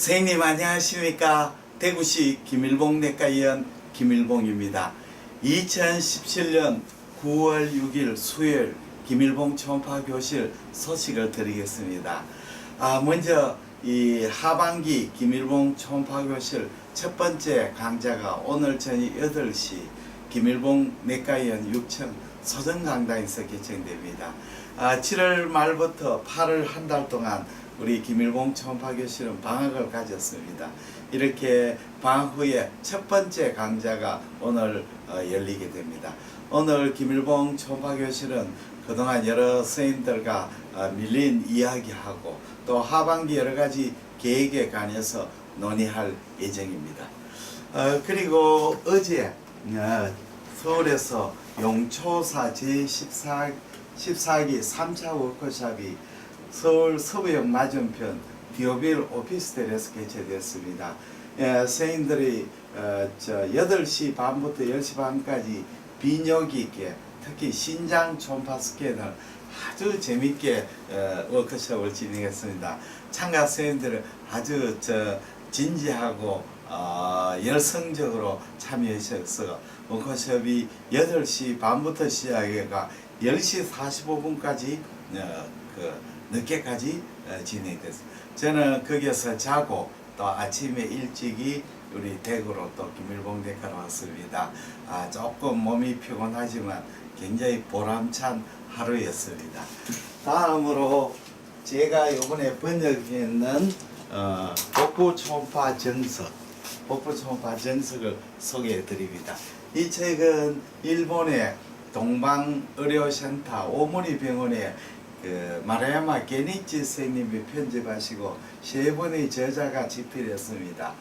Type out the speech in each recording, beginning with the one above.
선생님 안녕하십니까? 대구시 김일봉 내과의원 김일봉입니다. 2017년 9월 6일 수요일 김일봉 초음파 교실 소식을 드리겠습니다. 아 먼저 이 하반기 김일봉 초음파 교실 첫 번째 강좌가 오늘 저녁 8시 김일봉 내과의원 6층 소정 강당에서 개최됩니다. 아, 7월 말부터 8월 한 달 동안 우리 김일봉 초음파 교실은 방학을 가졌습니다. 이렇게 방학 후에 첫 번째 강좌가 오늘 어, 열리게 됩니다. 오늘 김일봉 초음파 교실은 그동안 여러 선생님들과 어, 밀린 이야기하고 또 하반기 여러 가지 계획에 관해서 논의할 예정입니다. 어, 그리고 어제 어, 서울에서 용초사 제14 14기 3차 워크숍이 서울 서부역 맞은편 디오빌 오피스텔에서 개최됐습니다. 예, 선생님들이 어, 저 8시 반부터 10시 반까지 비뇨기 있게 특히 신장 초음파 스캔을 아주 재밌게 어, 워크숍을 진행했습니다. 참가 선생님들은 아주 저 진지하고 어, 열성적으로 참여하셔서 워크숍이 8시 반부터 시작해가 10시 45분까지 어, 그 늦게까지 어, 진행됐습니다. 저는 거기서 자고 또 아침에 일찍이 우리 대구로 또 김일봉 대가로 왔습니다. 아, 조금 몸이 피곤하지만 굉장히 보람찬 하루였습니다. 다음으로 제가 이번에 번역했는 어, 복부 초음파 정석, 복부 초음파 정석을 소개해 드립니다. 이 책은 일본의 동방 의료센터 오모니 병원의 그 마라야마 게니치 선생님이 편집하시고 세 분의 저자가 집필했습니다.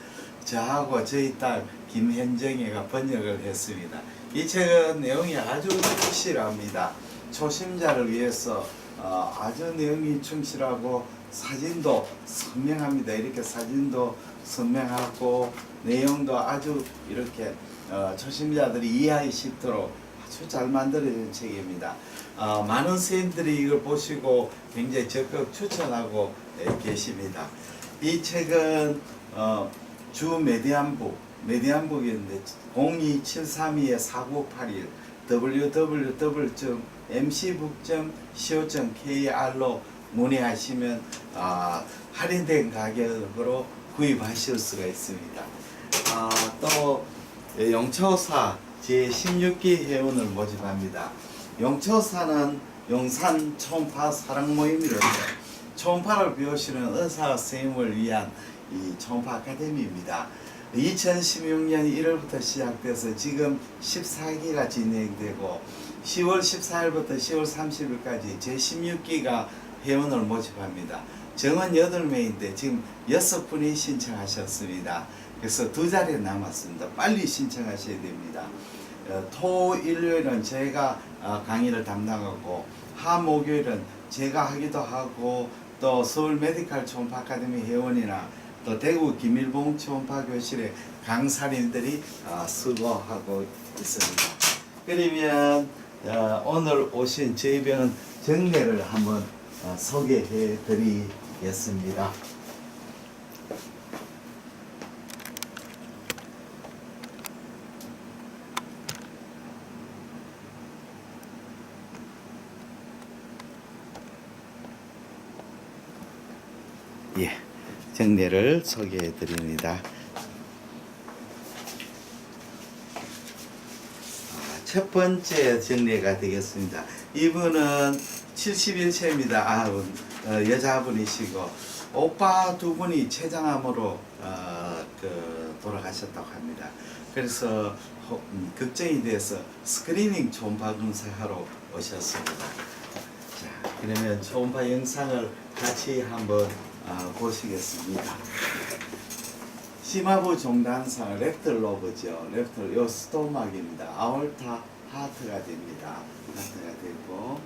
저하고 저희 딸 김현정이가 번역을 했습니다. 이 책은 내용이 아주 충실합니다. 초심자를 위해서 어, 아주 내용이 충실하고 사진도 선명합니다. 이렇게 사진도 선명하고 내용도 아주 이렇게 어, 초심자들이 이해하기 쉽도록 아주 잘 만들어진 책입니다. 어, 많은 선생님들이 이걸 보시고 굉장히 적극 추천하고 예, 계십니다. 이 책은 어, 주 메디안북, 메디안북인데 02732-4981 www.mcbook.co.kr로 문의하시면 아, 할인된 가격으로 구입하실 수가 있습니다. 아, 또 예, 영초사 제16기 회원을 모집합니다. 영초사는 영산 초음파 사랑 모임이로서 초음파를 배우시는 의사 선생님을 위한 이 초음파 아카데미입니다. 2016년 1월부터 시작돼서 지금 14기가 진행되고 10월 14일부터 10월 30일까지 제16기가 회원을 모집합니다. 정원 8명인데 지금 6분이 신청하셨습니다. 그래서 두 자리 남았습니다. 빨리 신청하셔야 됩니다. 어, 토, 일요일은 어, 강의를 담당하고 하, 목요일은 제가 하기도 하고 또 서울 메디칼 초음파 아카데미 회원이나 또 대구 김일봉 초음파 교실의 강사님들이 어, 수고하고 있습니다. 그러면 어, 오늘 오신 저희 병원 정례를 한번 어, 소개해 드리겠습니다. 예, 정례를 소개해 드립니다. 아, 첫 번째 정례가 되겠습니다. 이분은 71세입니다. 아, 어, 여자분이시고 오빠 두 분이 췌장암으로 어, 그 돌아가셨다고 합니다. 그래서 호- 음, 걱정이 돼서 스크리닝 초음파 검사하러 오셨습니다. 자, 그러면 초음파 영상을 같이 한번 아, 보시겠습니다. 심화부 종단상 랩틀 로브죠. 랩틀 요 스토막입니다. 아올타 하트가 됩니다. 하트가 되고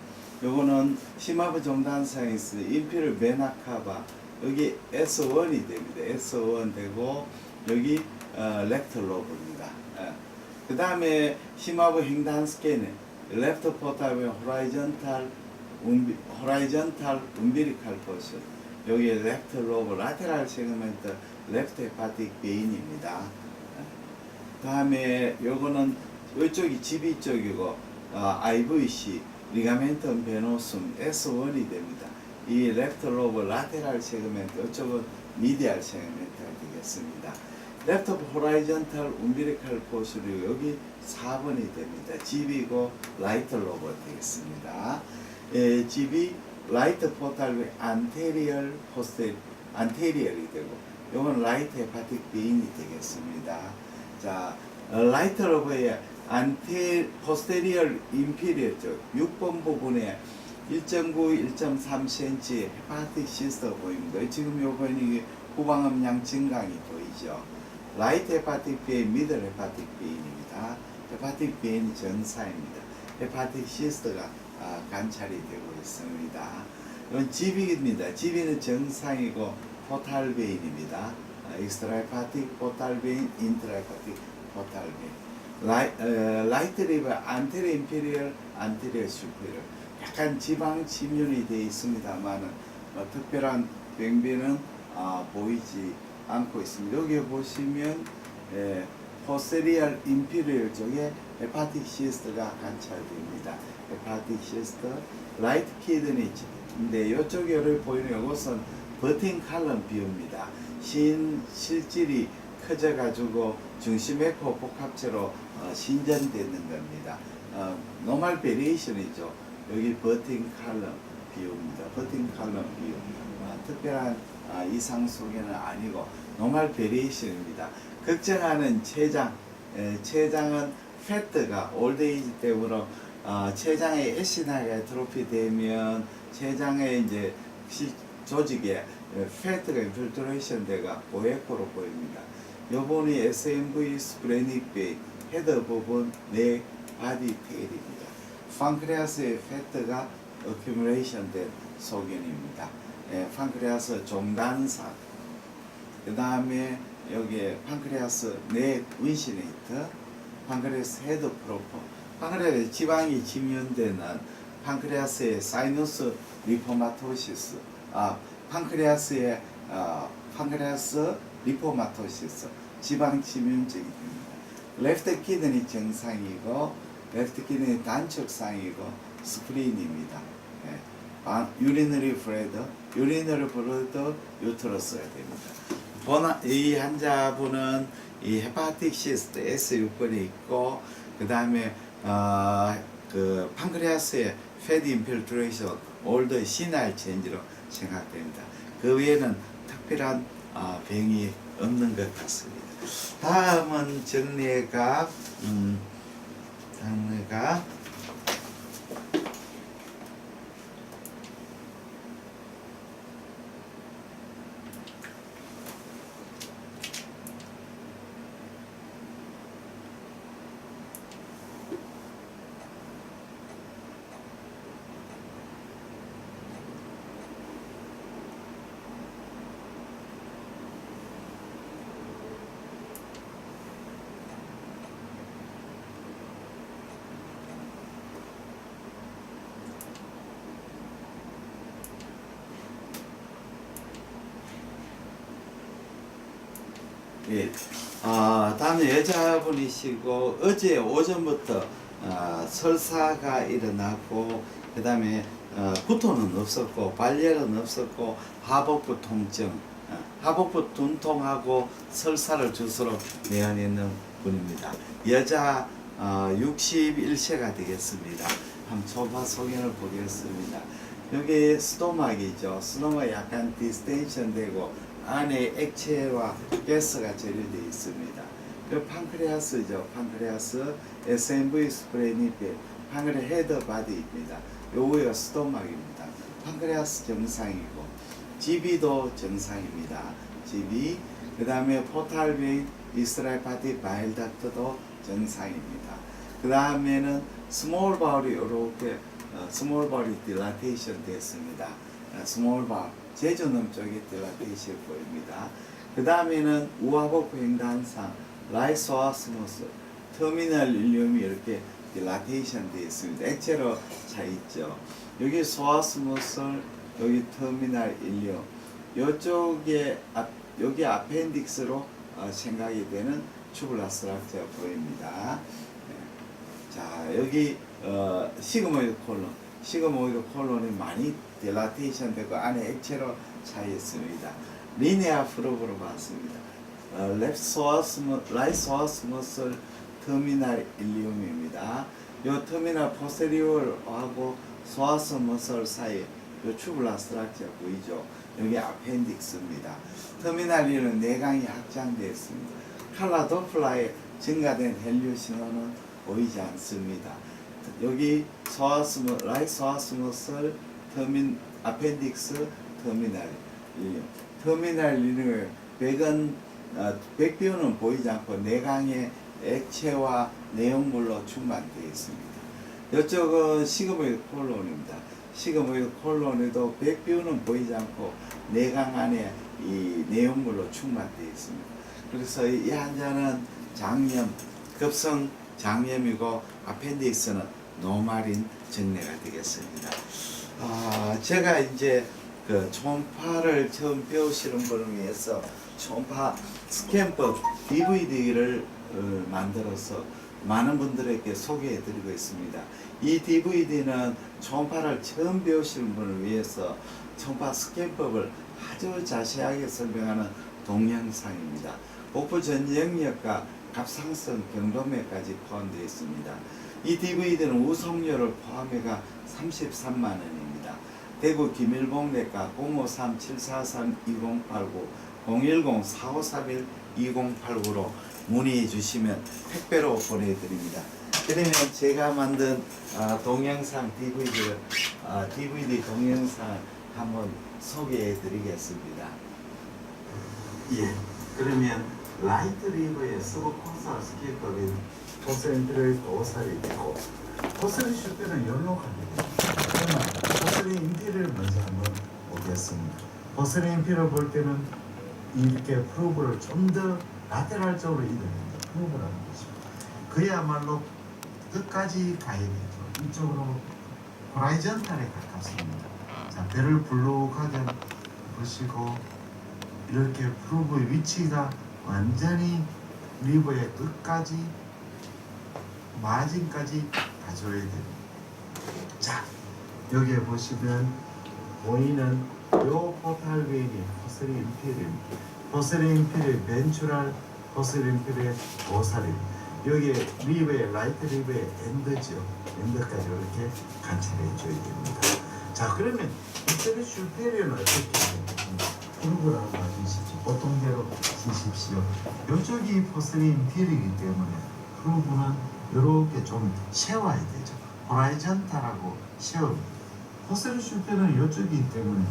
요거는 심화부 종단상에서 인피를 메나카바 여기 S1이 됩니다. S1 되고 여기 어, 랩틀 로브입니다. 그 다음에 심화부 횡단 스캔에 레프트 포탑의 호라이전탈 운비, 호라이전탈 움비리칼 포션 여기 레프트 로브 라테랄 세그멘트 레프트 헤파틱 베인입니다. 다음에 요거는 이쪽이 GB 쪽이고 어, IVC 리가멘텀 베노숨 S1이 됩니다. 이 레프트 로브 라테랄 세그멘트 이쪽은 미디알 세그멘트가 되겠습니다. 레프트 호라이전탈 움비리칼 포스류 여기 4번이 됩니다. GB고 라이트 로브 되겠습니다. 예, GB 라이트 포탈 안테리얼 포스테 안테리얼이 되고 요건 라이트 헤파틱 베인이 되겠습니다. 자, 어, 라이트 로브의 안테 포스테리얼 인피리어 쪽 6번 부분에 1.9, 1.3cm 헤파틱 시스터 보입니다. 지금 요 보이는 게 후방음 양 증강이 보이죠. 라이트 헤파틱 베인, 미들 헤파틱 베인입니다. 헤파틱 베인이 전사입니다. 헤파틱 시스터가 아, 관찰이 되고 있습니다. 이건 GB입니다. GB는 정상이고 포탈 베인입니다. 아, 익스트라 헤파틱 포탈 베인, 인트라 헤파틱 포탈 베인. 라이, 어, 라이트 리버 안테리어 인피리얼 안테리어 슈페리얼 약간 지방 침륜이 되어 있습니다만은 어, 특별한 병변은 아, 보이지 않고 있습니다. 여기 보시면 예, 포세리얼 인피리얼 쪽에 헤파틱 시스트가 관찰됩니다. 헤파틱 시스트, 라이트 키드니인데 이쪽에 보이는 이것은 버팅 칼럼 비입니다. 신 실질이 커져가지고 중심에코 복합체로 어, 신전되는 겁니다. 어, 노멀 베리에이션이죠. 여기 버팅 칼럼 비율입니다. 버팅 칼럼 비율. 어, 특별한 아, 이상 소개는 아니고 노멀 베리에이션입니다. 걱정하는 췌장, 에, 췌장은 패트가 올드에이지 때문에 어, 췌장에 에시나가 트로피 되면 췌장에 이제 시, 조직에 에, 패트가 인필트레이션 돼가 보에코로 보입니다. 요번이 SMV 스프레닉 베이 헤더 부분 내 바디 테일입니다. 판크레아스의 패트가 어큐뮬레이션 된 소견입니다. 예, 판크레아스 종단상 그 다음에 여기에 판크레아스 내 윈시네이트 판크레아스 헤드 프로퍼 판크레아스 지방이 침윤되는 판크레아스의 사이너스 리포마토시스 아 판크레아스의 아, 판크레아스 리포마토시스 지방 됩니다. 레프트 키드니 정상이고 레프트 키드니 단축상이고 스프린입니다. 예. 아, 유리너리 프레드, 유리너리 블러드 유트러스가 됩니다. 이 환자분은 이 헤파틱 시스트 S6번이 있고 그 다음에 어, 그 판크레아스의 패드 인필트레이션 올드 시날 체인지로 생각됩니다. 그 외에는 특별한 어, 병이 없는 것 같습니다. 다음은 정례가 음, 정례가 예. 아, 다음에 여자분이시고 어제 오전부터 아, 설사가 일어나고 그 다음에 어, 구토는 없었고 발열은 없었고 하복부 통증, 어, 하복부 tun통하고 설사를 주스로 내원있는 분입니다. 여자 어, 61세가 되겠습니다. 한번 초파 소견을 보겠습니다. 여기 스토막이죠. 스토막 약간 디스텐션 되고 안에 액체와 가스가 재료되어 있습니다. 그 판크레아스죠. 판크레아스 SMV 스프레니필 판크레 헤더 바디입니다. 요거가 스토막입니다. 판크레아스 정상이고 GB도 정상입니다. GB 그 다음에 포탈베인 이스라엘 파티 바일닥트도 정상입니다. 그 다음에는 스몰 바울이 이렇게 어, 스몰 바울이 딜라테이션 됐습니다. 어, 스몰 바울 제주놈 쪽에 딜라테이션 보입니다. 그 다음에는 우하복부 횡단상 라이소아스모스 터미널 일륨이 이렇게 딜라테이션 되어 있습니다. 액체로 차 있죠. 여기 소아스모스 여기 터미널 일륨 요쪽에 앞, 여기 아펜딕스로 어, 생각이 되는 스트럭처 보입니다. 네. 자 여기 어, 시그모이드 콜론, 시그모이드 콜론이 많이 딜라테이션 되고 안에 액체로 차 있습니다. 리니아 프로브로 봤습니다. 어, 랩 소아스머, 라이 소아스머슬 터미널 일리움입니다. 요 터미널 포세리올하고 소아스 머슬 사이 요 튜블라 스트럭처 보이죠? 여기 아펜딕스입니다. 터미널 1은 내강이 확장되어 있습니다. 칼라 도플라에 증가된 헬류 신호는 보이지 않습니다. 여기 소아스머, 라이 소아스머슬 터민, 아펜딕스 터미널 1. 터미널 1을 백은 어, 백비우는 보이지 않고 내강의 액체와 내용물로 충만되어 있습니다. 이쪽은 시그모이드 콜론입니다. 시그모이드 콜론에도 백비우는 보이지 않고 내강 안에 이 내용물로 충만되어 있습니다. 그래서 이 환자는 장염, 급성 장염이고 아펜디스는 노말인 정례가 되겠습니다. 아, 제가 이제 그 초음파를 처음 배우시는 분을 위해서 초음파 스캔법 DVD를 어, 만들어서 많은 분들에게 소개해 드리고 있습니다. 이 DVD는 초음파를 처음 배우시는 분을 위해서 초음파 스캔법을 아주 자세하게 설명하는 동영상입니다. 복부 전 영역과 갑상선 경도맥까지 포함되어 있습니다. 이 DVD는 우송료를 포함해가 33만 원입니다. 대구 김일봉내과 053-743-2089 010-4531-2089로 문의해 주시면 택배로 보내드립니다. 그러면 제가 만든 아, 동영상 DVD를 아, DVD 동영상 한번 소개해 드리겠습니다. 예, 그러면 라이트 리버의 서브 콘사 스케이터인 포스렌트를 도살이 되고 포스렌 슈트는 연록합니다. 그러면 포스렌 인피를 먼저 한번 보겠습니다. 포스렌 인피를 볼 때는 이렇게 프로브를 좀 더 라테랄적으로 이동합니다. 프로브라는 것입니다. 그야말로 끝까지 가야 되죠. 이쪽으로 호라이전탈에 가깝습니다. 자, 배를 불룩하게 보시고 이렇게 프로브의 위치가 완전히 리버의 끝까지 마진까지 가져야 됩니다. 자, 여기에 보시면 보이는 요 포탈 웨인이 포스리 임피리입니다. 포스리 임피리 벤츄랄 포스리 임피리의 보살입니다. 여기에 리브의 라이트 리브의 엔드죠. 엔드까지 이렇게 관찰해 줘야 됩니다. 자, 그러면 이태리 슈페리오는 어떻게? 프로그램을 봐주시죠. 보통 대로 쓰십시오. 이쪽이 포스리 임피리이기 때문에 프로브는 이렇게 좀 세워야 되죠. 호라이전탈하고 세웁니다. 포스리 슈페는 이쪽이기 때문에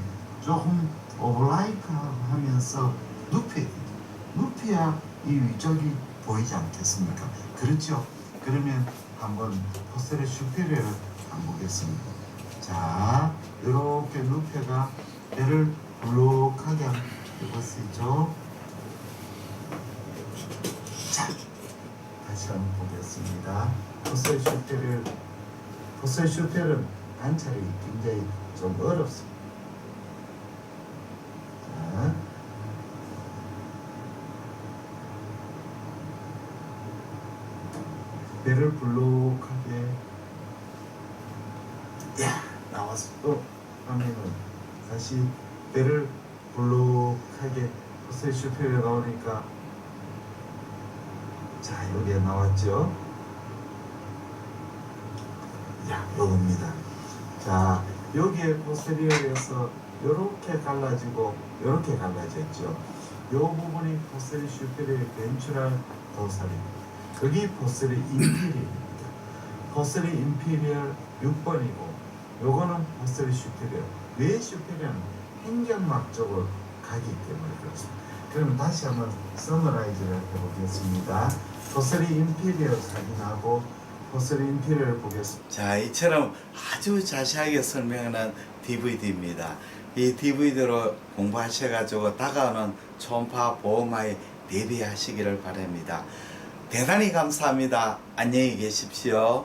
조금 오블라이크 하면서 눕혀야. 눕혀야 이 위쪽이 보이지 않겠습니까? 그렇죠? 그러면 한번 포스리 슈페리를 한번 보겠습니다. 자, 이렇게 눕혀가 배를 불룩하게 해보시죠. 자, 다시 한번 보겠습니다. 포스의 슈페를 포스의 슈페는 관찰이 굉장히 좀 어렵습니다. 자, 배를 불룩하게. 야 나왔어 또 하면은 다시 배를 불룩하게. 포스의 슈페를 나오니까. 자 여기에 나왔죠? 야 요겁니다. 자 여기에 포스리어에서 요렇게 갈라지고 요렇게 갈라졌죠. 요 부분이 포스리 슈페리의 벤츄랄 도살입니다 여기 포스리 인피리입니다. 포스리 인피리얼 6번이고 요거는 포스리 슈페리얼 왜 슈페리얼은 행경막 쪽으로 가기 때문에 그렇습니다. 그러면 다시 한번 서머라이즈를 해보겠습니다. 포스리 인피리얼 확인하고 포스리 인피리얼 보겠습니다. 자, 이처럼 아주 자세하게 설명하는 DVD입니다. 이 DVD로 공부하셔가지고 다가오는 초음파 보호마에 대비하시기를 바랍니다. 대단히 감사합니다. 안녕히 계십시오.